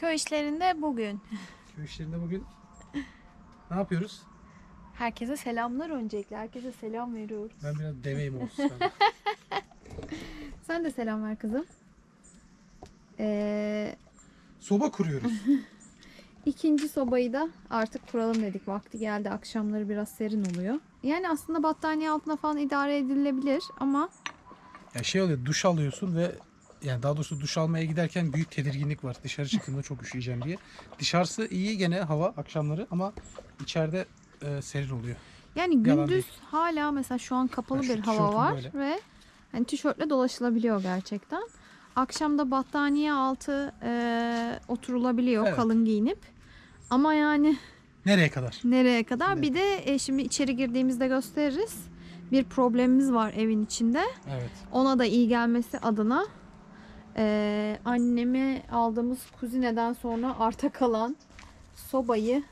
Köy işlerinde bugün. Köy işlerinde bugün ne yapıyoruz? Herkese selamlar öncelikle. Herkese selam veriyoruz. Ben biraz deveyim olsun. Sen de selam ver kızım. Ee, Soba kuruyoruz. ikinci sobayı da artık kuralım dedik. Vakti geldi. Akşamları biraz serin oluyor. Yani aslında battaniye altına falan idare edilebilir ama Ya şey oluyor duş alıyorsun ve yani daha doğrusu duş almaya giderken büyük tedirginlik var. Dışarı çıktığımda çok üşüyeceğim diye. Dışarısı iyi gene hava akşamları ama içeride e, serin oluyor. yani Yalan gündüz değil. hala mesela şu an kapalı Ben bir hava var böyle. ve hani tişörtle dolaşılabiliyor gerçekten. Akşamda battaniye altı e, oturulabiliyor Evet. kalın giyinip. Ama yani Nereye kadar? Nereye kadar? Evet. Bir de e, şimdi içeri girdiğimizde gösteririz. Bir problemimiz var evin içinde. Evet. Ona da iyi gelmesi adına e, anneme aldığımız kuzineden sonra arta kalan sobayı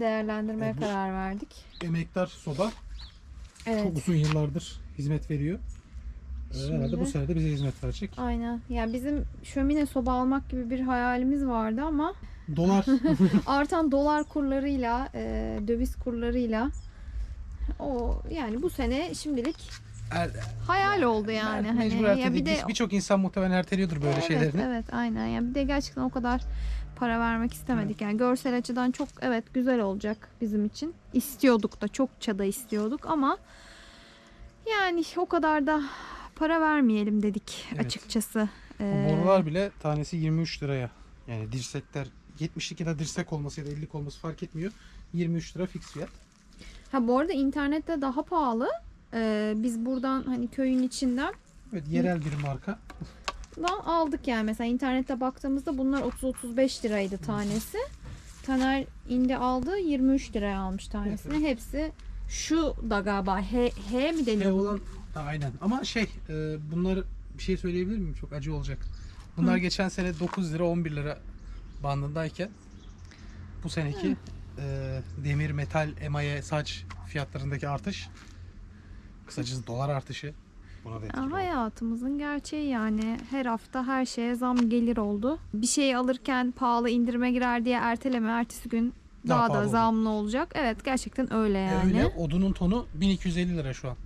değerlendirmeye Evet, karar verdik. Emektar soba Evet. çok uzun yıllardır hizmet veriyor. Ee, Herhalde Şimdi- bu sene de bize hizmet verecek. Aynen. Yani bizim şömine soba almak gibi bir hayalimiz vardı ama Dolar artan dolar kurlarıyla, e, döviz kurlarıyla o yani bu sene şimdilik er, hayal oldu yani. er- mecbur hani ya erteledik. bir de Biz- Birçok insan muhtemelen erteliyordur böyle evet, şeylerini. Evet, aynen. Yani bir de gerçekten o kadar para vermek istemedik. Yani görsel açıdan çok evet güzel olacak bizim için. İstiyorduk da çokça da istiyorduk ama yani o kadar da para vermeyelim dedik Evet. açıkçası. Bu Ee, borular bile tanesi 23 liraya. Yani dirsekler 72 de dirsek olması ya da 50 olması fark etmiyor. 23 lira fix fiyat. ha bu arada internette daha pahalı. Ee, biz buradan hani köyün içinden Evet yerel bir marka. Dan aldık yani mesela internette baktığımızda bunlar 30-35 liraydı tanesi. Taner indi aldı 23 liraya almış tanesini. Hepsi şu da galiba H, H mi deniyor? Ev olan ha, aynen. Ama şey e, bunlar bir şey söyleyebilir miyim? Çok acı olacak. Bunlar geçen sene 9 lira 11 lira bandındayken bu seneki e, demir, metal, emaye, saç fiyatlarındaki artış kısacası dolar artışı buna da etkili oldu. hayatımızın gerçeği yani her hafta her şeye zam gelir oldu. Bir şey alırken pahalı indirime girer diye erteleme ertesi gün Daha daha, pahalı da oldu. zamlı olacak. Evet gerçekten öyle E, yani. Öyle odunun tonu 1250 lira şu an.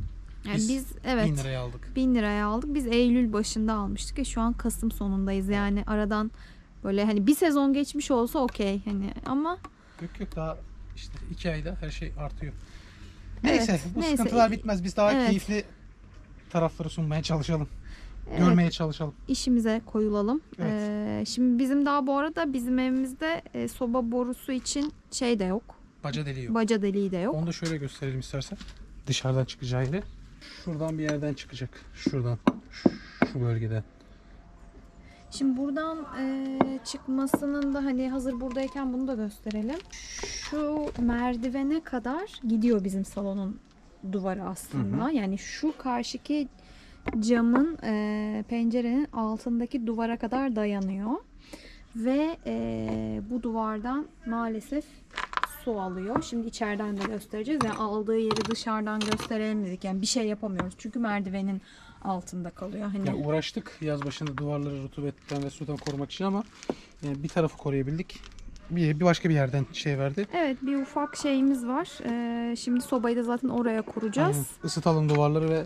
Yani Biz evet 1000 liraya aldık. 1000 liraya aldık. Biz Eylül başında almıştık ve şu an Kasım sonundayız. Yani aradan böyle hani bir sezon geçmiş olsa okey hani ama Yok yok daha işte 2 ayda her şey artıyor. Evet, Neyse bu neyse. sıkıntılar bitmez. Biz daha Evet. keyifli tarafları sunmaya çalışalım. evet, Görmeye çalışalım. işimize koyulalım. Evet. Ee, şimdi bizim daha bu arada bizim evimizde e, soba borusu için şey de yok. Baca deliği yok. Baca deliği de yok. Onu da şöyle gösterelim istersen. Dışarıdan çıkacağı yeri. Şuradan bir yerden çıkacak. Şuradan. Şu, şu bölgeden. Şimdi buradan e, çıkmasının da hani hazır buradayken bunu da gösterelim. Şu merdivene kadar gidiyor bizim salonun duvarı aslında. Yani şu karşıki camın e, pencerenin altındaki duvara kadar dayanıyor. Ve e, bu duvardan maalesef su alıyor. Şimdi içeriden de göstereceğiz. Yani aldığı yeri dışarıdan gösterelim dedik. Yani bir şey yapamıyoruz. Çünkü merdivenin altında kalıyor. Hani Ya uğraştık yaz başında duvarları rutubetten ve sudan korumak için ama yani bir tarafı koruyabildik. Bir, bir başka bir yerden şey verdi. Evet bir ufak şeyimiz var. Ee, şimdi sobayı da zaten oraya kuracağız. Aynen. Isıtalım duvarları ve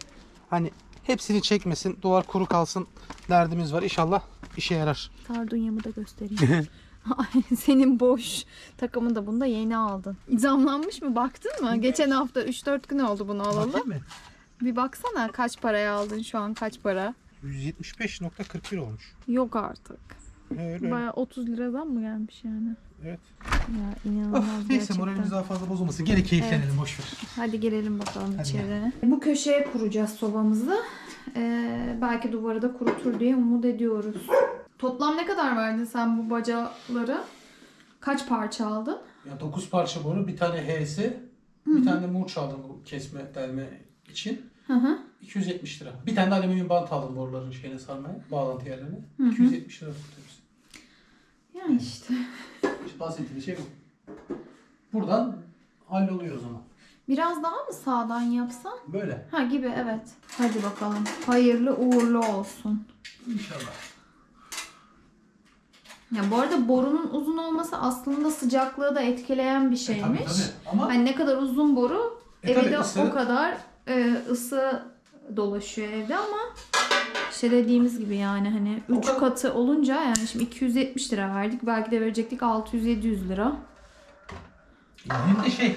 hani hepsini çekmesin, duvar kuru kalsın derdimiz var. İnşallah işe yarar. Sardunyamı da göstereyim. Senin boş takımın da bunu da yeni aldın. Zamlanmış mı baktın mı? Geçen hafta 3-4 gün oldu bunu alalı. Bakayım mı? Bir baksana kaç paraya aldın şu an kaç para? 175.41 olmuş. Yok artık. Öyle öyle. Baya 30 lira zam mı gelmiş yani? Evet. Ya inanılmaz Of, neyse gerçekten. moralimiz daha fazla bozulmasın. Gene keyiflenelim boş ver. Hadi girelim bakalım Hadi içeri. Bu köşeye kuracağız sobamızı. Ee, belki duvarı da kurutur diye umut ediyoruz. Toplam ne kadar verdin sen bu bacaları? Kaç parça aldın? Ya 9 parça boru, bir tane H'si, bir tane de murç aldım bu kesme delme için. Hı hı. 270 lira. Bir tane de alüminyum bant aldım boruların şeyine sarmaya, bağlantı yerlerine. Hı hı. 270 lira tuttu hepsi. Yani işte. İşte bahsettiğim şey bu. Buradan halloluyor o zaman. Biraz daha mı sağdan yapsan? Böyle. Ha gibi evet. Hadi bakalım. Hayırlı uğurlu olsun. İnşallah. Ya bu arada borunun uzun olması aslında sıcaklığı da etkileyen bir şeymiş. E, Tabii, tabii. Ama Hani ne kadar uzun boru E, eve tabii ısı- o kadar e, ısı dolaşıyor evde ama işte dediğimiz gibi yani hani O 3 kadar- katı olunca yani şimdi 270 lira verdik. Belki de verecektik 600-700 lira. hem de şey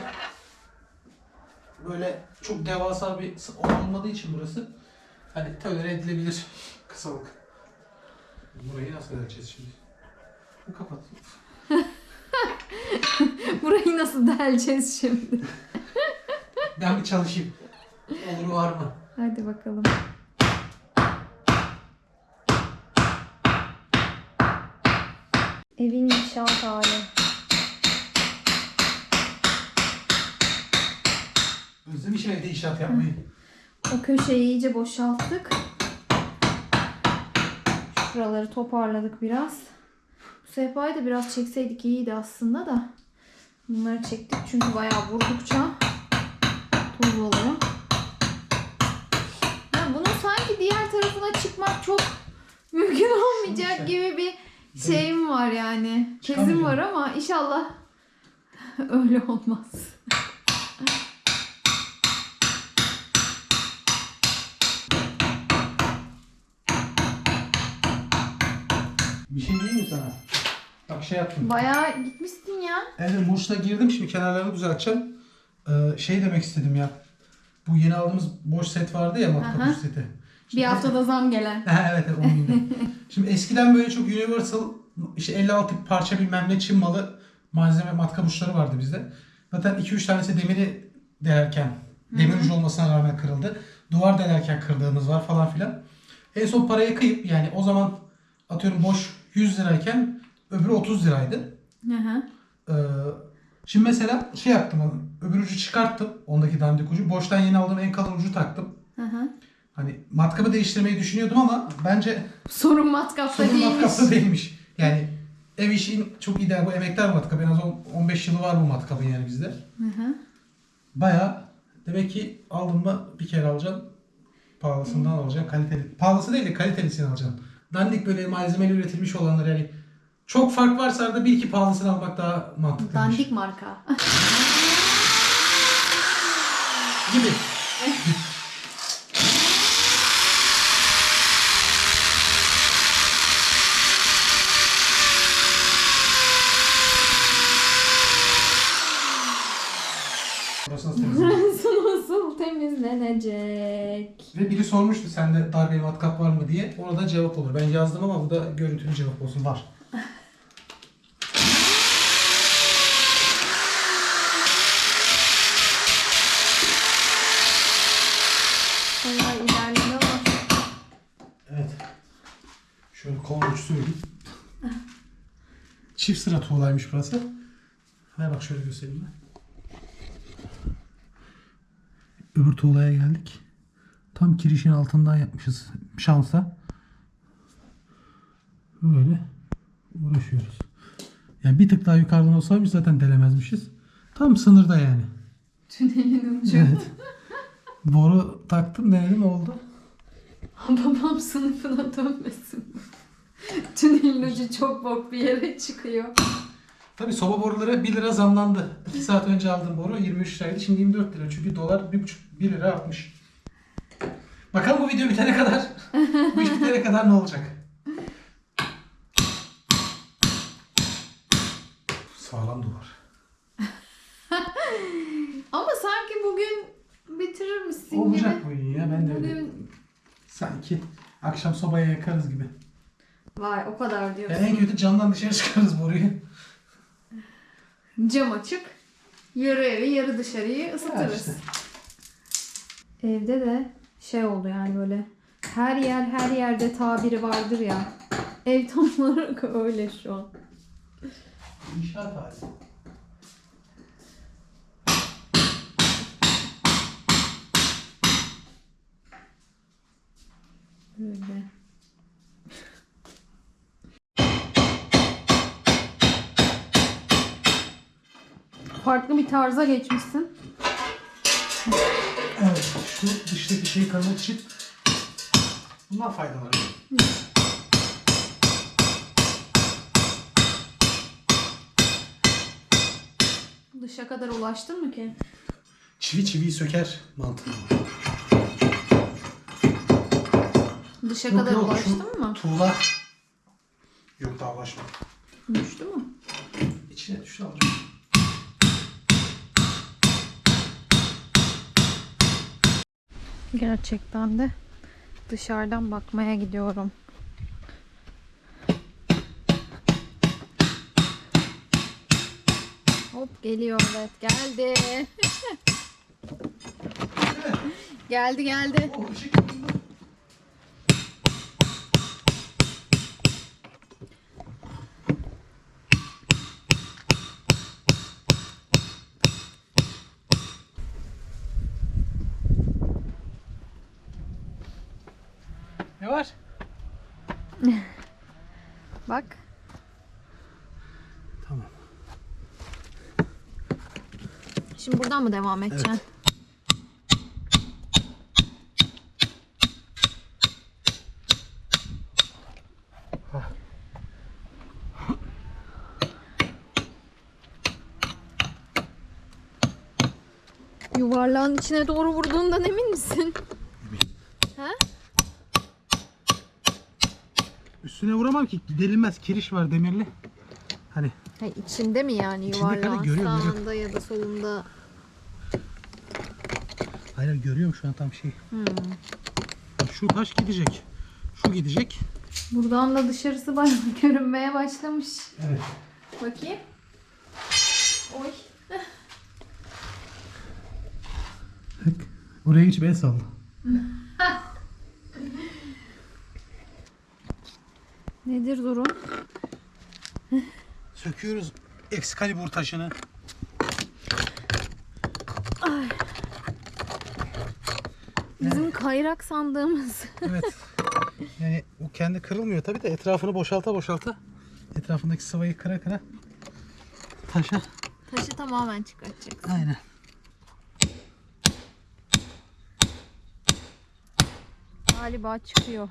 böyle çok devasa bir oda olmadığı için burası hani tolere edilebilir kısalık. Burayı nasıl edeceğiz şimdi? Bu kapat. Burayı nasıl deleceğiz şimdi? Ben bir çalışayım. Olur var mı? Hadi bakalım. Evin inşaat hali. Özlemişim evde inşaat yapmayı. O köşeyi iyice boşalttık. Şuraları toparladık biraz. Bu sehpayı da biraz çekseydik iyiydi aslında da. Bunları çektik çünkü bayağı vurdukça toz oluyor. Ya bunun sanki tarafına çıkmak çok mümkün olmayacak gibi bir şeyim var yani. Tezim var ama inşallah öyle olmaz. Bir şey diyeyim mi sana? Bak şey yaptım. Bayağı gitmişsin ya. Evet Murç'ta girdim şimdi kenarlarını düzelteceğim. Ee, şey demek istedim ya. Bu yeni aldığımız boş set vardı ya Aha. matkap seti. Bir haftada zam gelen. Evet evet onun gibi. Şimdi eskiden böyle çok universal işte 56 parça bilmem ne Çin malı malzeme matkap uçları vardı bizde. Zaten 2-3 tanesi demiri delerken demir ucu olmasına rağmen kırıldı. Duvar delerken kırdığımız var falan filan. En son paraya kıyıp yani o zaman atıyorum boş 100 lirayken öbürü 30 liraydı. Hı hı. Ee, şimdi mesela şey yaptım. Öbür ucu çıkarttım. Ondaki dandik ucu. Boştan yeni aldığım en kalın ucu taktım. Hı hı. Hani matkabı değiştirmeyi düşünüyordum ama bence Sorun matkapta sorun değilmiş. matkapta değilmiş. Yani ev işin çok ideal bu emektar matkap. En az 10 15 yılı var bu matkabın yani bizde. Hı hı. Baya demek ki aldın mı bir kere alacaksın. Pahalısından alacaksın. Kaliteli. Pahalısı değil de kalitelisini alacaksın. Dandik böyle malzemeli üretilmiş olanlar yani çok fark varsa arada bir iki pahalısını almak daha mantıklıymış. Dandik marka. Gibi. Burası nasıl temizlenecek? Burası nasıl temizlenecek? Ve biri sormuştu sende darbeli matkap var mı diye. Ona da cevap olur. Ben yazdım ama bu da görüntülü cevap olsun. Var. Evet. Şöyle kol söyleyeyim. Çift sıra tuğlaymış burası. Hay bak şöyle göstereyim ben. Öbür tuğlaya geldik. Tam kirişin altından yapmışız şansa. Böyle uğraşıyoruz. Yani bir tık daha yukarıdan olsaymış zaten delemezmişiz. Tam sınırda yani. Tünelin ucu. Evet. Boru taktım denedim oldu. Babam sınıfına dönmesin. Tünelin ucu çok bok bir yere çıkıyor. Tabii soba boruları 1 lira zamlandı. 2 saat önce aldığım boru 23 liraydı. Şimdi 24 lira. Çünkü dolar 1,5 1 lira artmış. Bakalım bu video bitene kadar, bu iş bitene kadar ne olacak? Sağlam duvar. Ama sanki bugün bitirir misin Olacak gibi. bu iyi ya ben de öyle. Bugün Sanki akşam sobaya yakarız gibi. vay o kadar diyorsun. Yani en kötü camdan dışarı çıkarız boruyu. Cam açık. Yarı evi yarı dışarıyı ısıtırız. işte. Evde de şey oldu yani böyle her yer her yerde tabiri vardır ya. Ev tam olarak öyle şu an. İnşaat hali. Böyle. Farklı bir tarza geçmişsin şu dıştaki şeyi kanını çip bundan faydalanıyor. Dışa kadar ulaştın mı ki? Çivi çiviyi söker mantığı. Dışa Yok, kadar yok, ulaştın mı? Tuğla. Yok daha ulaşmadım. Düştü mü? İçine düştü alacağım. Gerçekten de dışarıdan bakmaya gidiyorum. Hop geliyor evet geldi. geldi geldi. Oh, ışık. Ne var? Bak. Tamam. Şimdi buradan mı devam edeceksin? Yuvarlağın içine doğru vurduğundan emin misin? Ha? Üstüne vuramam ki delinmez. Kiriş var demirli. Hani Ha, içinde mi yani İçinde yuvarlağın görüyorum, görüyorum. sağında ya da solunda? hayır görüyorum şu an tam şey. Hmm. Şu taş gidecek. Şu gidecek. Buradan da dışarısı bayağı görünmeye başlamış. Evet. Bakayım. Oy. Bak. Oraya hiç el salla. Nedir durum? Söküyoruz Excalibur taşını. Bizim kayrak sandığımız. Evet. Yani o kendi kırılmıyor tabii de etrafını boşalta boşalta etrafındaki sıvayı kıra kıra taşa. Taşı tamamen çıkartacaksın. Aynen. Galiba çıkıyor.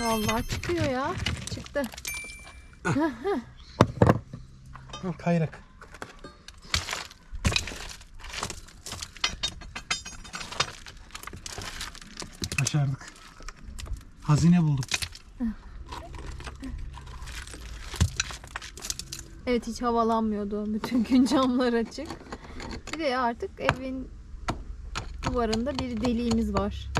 Vallahi çıkıyor ya. Çıktı. Kayrak. Başardık. Hazine bulduk. Evet hiç havalanmıyordu. Bütün gün camlar açık. Bir de artık evin duvarında bir deliğimiz var.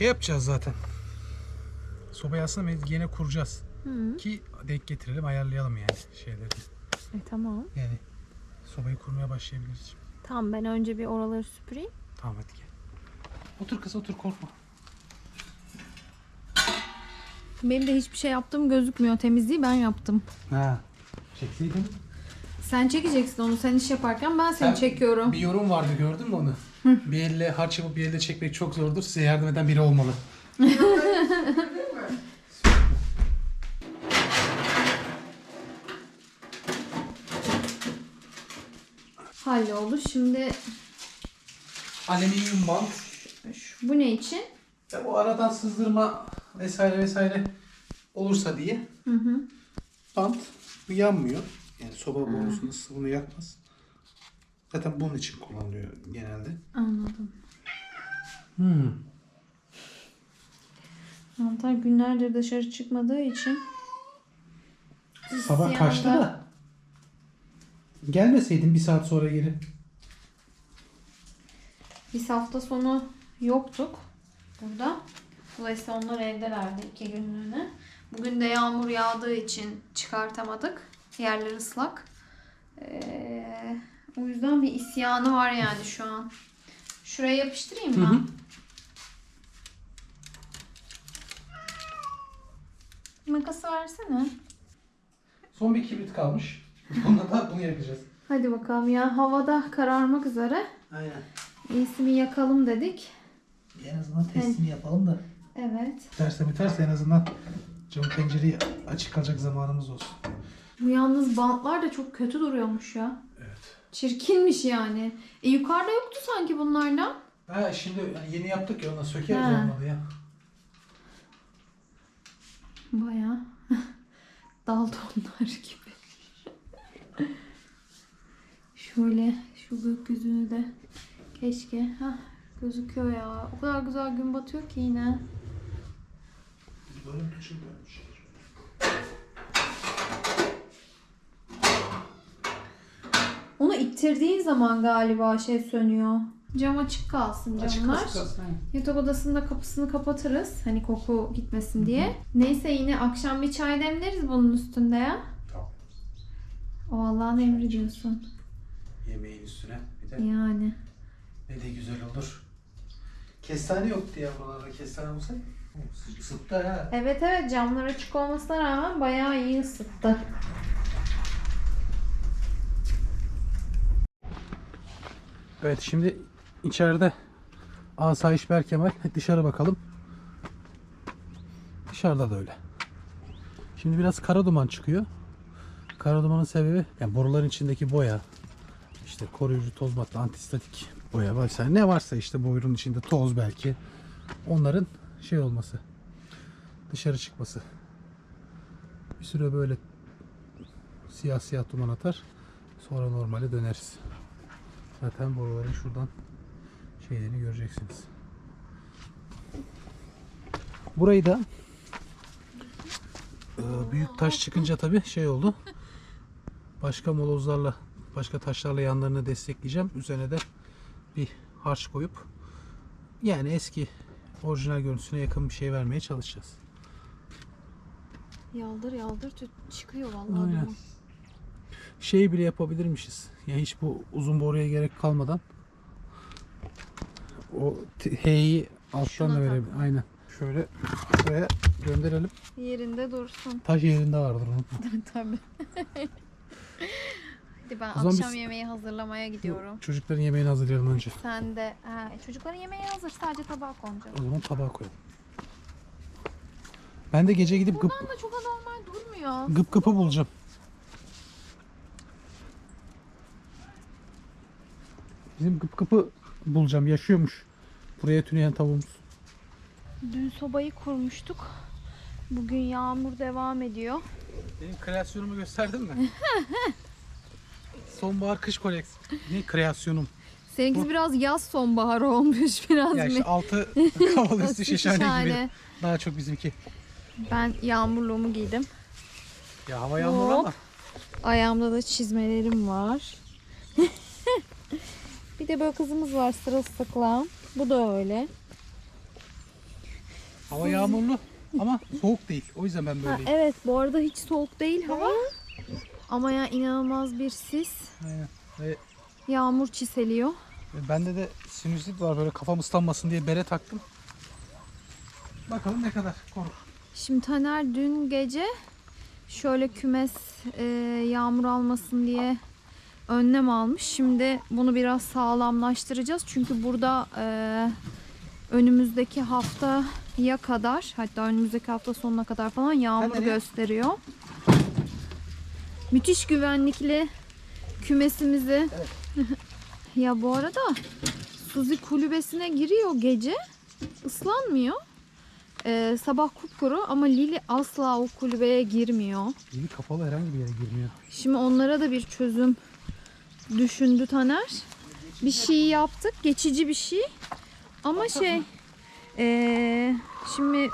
Şey yapacağız zaten. Sobayı aslında yine kuracağız. Hı. Ki denk getirelim ayarlayalım yani şeyleri. E tamam. Yani sobayı kurmaya başlayabiliriz. Tamam ben önce bir oraları süpüreyim. Tamam hadi gel. Otur kız otur korkma. Benim de hiçbir şey yaptığım gözükmüyor. Temizliği ben yaptım. Ha. Çekseydin. Sen çekeceksin onu sen iş yaparken ben seni Sen- çekiyorum. Bir yorum vardı gördün mü onu? Bir elle harç yapıp bir elle çekmek çok zordur. Size yardım eden biri olmalı. Halloldu. Şimdi Alüminyum bant. şu- bu ne için? Ya bu aradan sızdırma vesaire vesaire olursa diye Hı hı. bant bu yanmıyor. Yani soba borusunun bunu yakmaz. Zaten bunun için kullanılıyor genelde. Anladım. Hmm. Mantar günlerdir dışarı çıkmadığı için Sabah İsyanda. kaçtı da. Gelmeseydin bir saat sonra geri. biz hafta sonu yoktuk burada. Dolayısıyla onlar evdelerdi iki günlüğüne. Bugün de yağmur yağdığı için çıkartamadık. Yerler ıslak. Ee, o yüzden bir isyanı var yani şu an. Şuraya yapıştırayım mı? Hı hı. Makası versene. Son bir kibrit kalmış. Bunda da bunu yakacağız. Hadi bakalım ya havada kararmak üzere. Aynen. İyisi mi yakalım dedik. En azından testini yapalım da. Evet. Biterse biterse en azından cam pencereyi açık kalacak zamanımız olsun. Bu yalnız bantlar da çok kötü duruyormuş ya. Çirkinmiş yani. E yukarıda yoktu sanki bunlardan. Ha şimdi yani yeni yaptık ya ondan sökeriz Ha. olmadı ya. Baya Daltonlar gibi. Şöyle şu gökyüzünü de keşke ha gözüküyor ya. O kadar güzel gün batıyor ki yine. Onu ittirdiğin zaman galiba şey sönüyor. Cam açık kalsın camlar. Yatak odasında kapısını kapatırız. Hani koku gitmesin diye. Neyse yine akşam bir çay demleriz bunun üstünde ya. Tamam. O Allah'ın emri diyorsun. Yemeğin üstüne bir de Yani. ne de güzel olur. Kestane yoktu ya buralarda. Kestane olsaydı. Isıttı ha. Evet evet camlar açık olmasına rağmen bayağı iyi ısıttı. Evet şimdi içeride Asayiş Berkemal dışarı bakalım. Dışarıda da öyle. Şimdi biraz kara duman çıkıyor. Kara dumanın sebebi yani boruların içindeki boya, işte koruyucu toz madde, antistatik boya vesaire ne varsa işte boyunun içinde toz belki onların şey olması dışarı çıkması. Bir süre böyle siyah siyah duman atar. Sonra normale döneriz. Zaten boruların şuradan şeylerini göreceksiniz. Burayı da e, büyük taş çıkınca tabi şey oldu. Başka molozlarla, başka taşlarla yanlarını destekleyeceğim. Üzerine de bir harç koyup yani eski orijinal görüntüsüne yakın bir şey vermeye çalışacağız. Yaldır yaldır çıkıyor vallahi Aynen. duman. Şey bile yapabilirmişiz. Yani hiç bu uzun boruya gerek kalmadan o H'yi alttan Şuna da verebilir. Aynen. Şöyle buraya gönderelim. Yerinde dursun. Taş yerinde vardır unutma. Tabii. Hadi ben O zaman akşam biz- yemeği hazırlamaya gidiyorum. Çocukların yemeğini hazırlayalım önce. Sen de ha, çocukların yemeği hazır sadece tabağa konacak. O zaman tabağa koyalım. Ben de gece gidip gıp, Buradan da çok anormal durmuyor. gıp gıpı bulacağım. Bizim gıp gıpı bulacağım. Yaşıyormuş. Buraya tüneyen tavuğumuz. Dün sobayı kurmuştuk. Bugün yağmur devam ediyor. Benim kreasyonumu gösterdin mi? Sonbahar kış koleksiyonu. Ne kreasyonum? Seninkisi biraz yaz sonbahar olmuş biraz Ya işte mı? altı kaval üstü şişhane gibi. Şişhane. Daha çok bizimki. Ben yağmurluğumu giydim. Ya hava yağmurlu Hop. ama. Ayağımda da çizmelerim var. Bir de böyle kızımız var sırılsıklam. Bu da öyle. Hava yağmurlu ama soğuk değil. O yüzden ben Ha, böyleyim. evet bu arada hiç soğuk değil hava. Ama ya inanılmaz bir sis. Aynen. Ve Yağmur çiseliyor. ve bende de sinüzit var böyle kafam ıslanmasın diye bere taktım. Bakalım ne kadar korur. Şimdi Taner dün gece şöyle kümes e, yağmur almasın diye önlem almış. Şimdi bunu biraz sağlamlaştıracağız. Çünkü burada e, önümüzdeki haftaya kadar hatta önümüzdeki hafta sonuna kadar falan yağmur nereye? gösteriyor. Müthiş güvenlikli kümesimizi ya bu arada Suzi kulübesine giriyor gece ıslanmıyor. Ee, sabah kupkuru ama Lili asla o kulübeye girmiyor. Yeni kapalı herhangi bir yere girmiyor. Şimdi onlara da bir çözüm düşündü Taner. Bir şey yaptık, geçici bir şey. Ama şey, ee, şimdi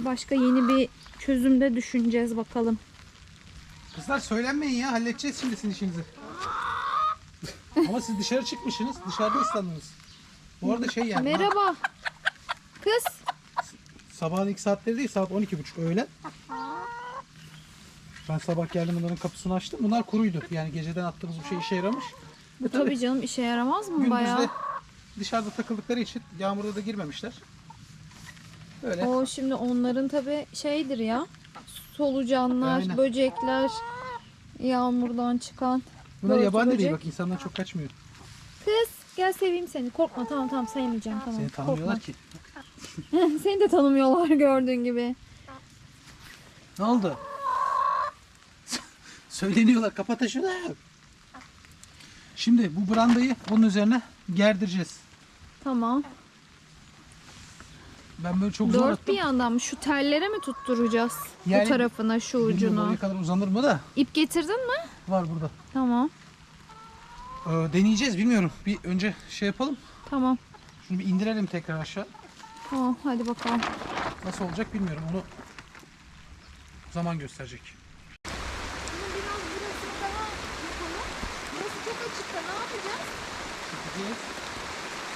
başka yeni bir çözümde düşüneceğiz bakalım. Kızlar söylenmeyin ya halledeceğiz şimdi sizin işinizi. Ama siz dışarı çıkmışsınız. Dışarıda ıslandınız. Bu arada şey yani. Merhaba. Kız. Sabahın ilk saatleri değil saat 12.30 öğlen. Ben sabah geldim bunların kapısını açtım. Bunlar kuruydu. Yani geceden attığımız bu şey işe yaramış. Bu tabii canım işe yaramaz mı bayağı? dışarıda takıldıkları için yağmurda da girmemişler. Böyle. O şimdi onların tabii şeydir ya. Solucanlar, Aynen. böcekler, yağmurdan çıkan. Bunlar yabani değil bak insandan çok kaçmıyor. Kız gel seveyim seni. Korkma tamam tamam sevmeyeceğim tamam. Seni tanımıyorlar Korkma. ki. seni de tanımıyorlar gördüğün gibi. Ne oldu? Söyleniyorlar kapatın şunu. Şimdi bu brandayı bunun üzerine gerdireceğiz. Tamam. Ben böyle çok zor Dört attım. bir yandan mı? Şu tellere mi tutturacağız? Yani Bu tarafına, şu Bilmiyorum ucunu. oraya kadar uzanır mı da İp getirdin mi? var burada. Tamam. Ee, deneyeceğiz bilmiyorum. Bir önce şey yapalım. Tamam. Şunu bir indirelim tekrar aşağı. Tamam hadi bakalım. Nasıl olacak bilmiyorum. Onu zaman gösterecek. Biraz burası daha yapalım. Burası çok açıkta ne yapacağız? Çekeceğiz.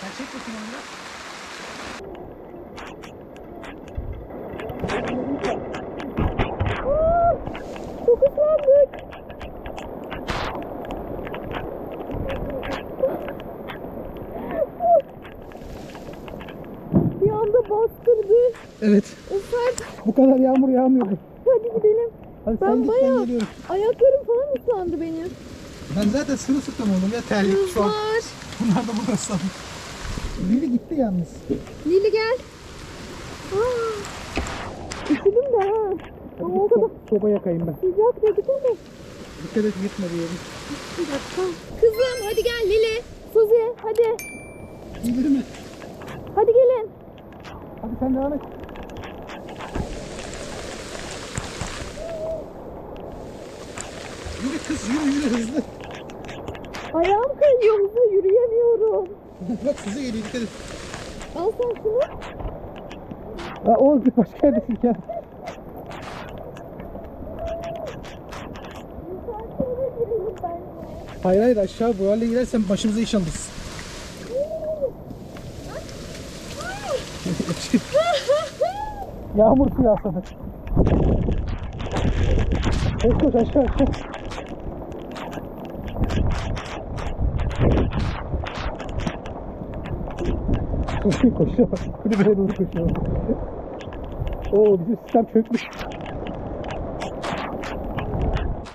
Sen çek bakayım onu biraz. Çok ıslandık. Bir anda bastırdı. Evet. Islat. Bu kadar yağmur yağmıyordu. Hadi gidelim. Hadi Ben bayağı-. Ayaklarım falan ıslandı benim. Ben zaten sırılsıklam oldum ya terlik şu an. Bunlar da burada ıslandı. Lili gitti yalnız. Lili gel. Aa, üşüdüm de ha. Ama o kadar Soba yakayım ben. sıcak dedik ama. Dikkat et gitme. Bir dakika. Kızım hadi gel Lili. Suzi hadi. İndir mi? Hadi gelin. Hadi sen devam et. Yürü kız yürü yürü hızlı. Ayağım kayıyor hızlı yürüyemiyorum. Bak size geliyor dikkat et. Al sen şunu. Ha, o bir başka yerdesin ya. Hayır hayır aşağı bu hale girersen başımıza iş alırız. Yağmur suyu asladı. Koş koş aşağı aşağı. Koşuyor koşuyor. Kulübeye doğru koşuyor. Oo bizim sistem çökmüş.